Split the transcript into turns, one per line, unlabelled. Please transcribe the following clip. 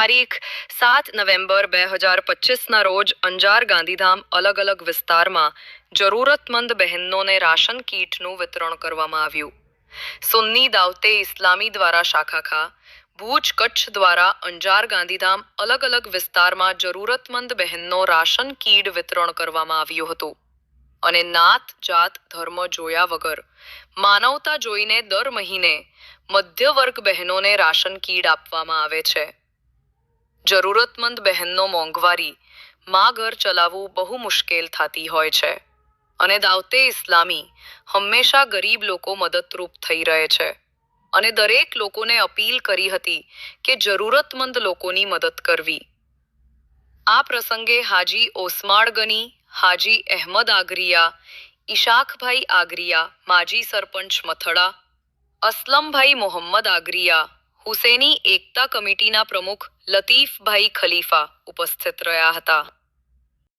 તારીખ સાત નવેમ્બર બે હજાર પચીસના રોજ અંજાર ગાંધીધામ અલગ અલગ વિસ્તારમાં જરૂરતમંદ બહેનોને રાશન કીટનું વિતરણ કરવામાં આવ્યું. સુન્ની દાવતે ઇસ્લામી દ્વારા શાખા ખા, ભુજ કચ્છ દ્વારા અંજાર ગાંધીધામ અલગ અલગ વિસ્તારમાં જરૂરતમંદ બહેનનો રાશન કીડ વિતરણ કરવામાં આવ્યું હતું. અને નાત, જાત, ધર્મ જોયા વગર માનવતા જોઈને દર મહિને મધ્યવર્ગ બહેનોને રાશન કીડ આપવામાં આવે છે. જરૂરતમંદ બહેનનો મોંઘવારી, માં ઘર ચલાવવું બહુ મુશ્કેલ થતી હોય છે. અને દાવતે ઇસ્લામી હંમેશા ગરીબ લોકો મદદરૂપ થઈ રહે છે. અને દરેક લોકોને અપીલ કરી હતી કે જરૂરતમંદ લોકોની મદદ કરવી. આ પ્રસંગે હાજી ઓસમાળ ગની, હાજી અહેમદ આગરિયા, ઈશાકભાઈ આગરિયા, માજી સરપંચ મથડા, અસલમભાઈ મોહમ્મદ આગરિયા હુસેની એકતા કમિટીના પ્રમુખ લતીફભાઈ ખલીફા ઉપસ્થિત રહ્યા હતા.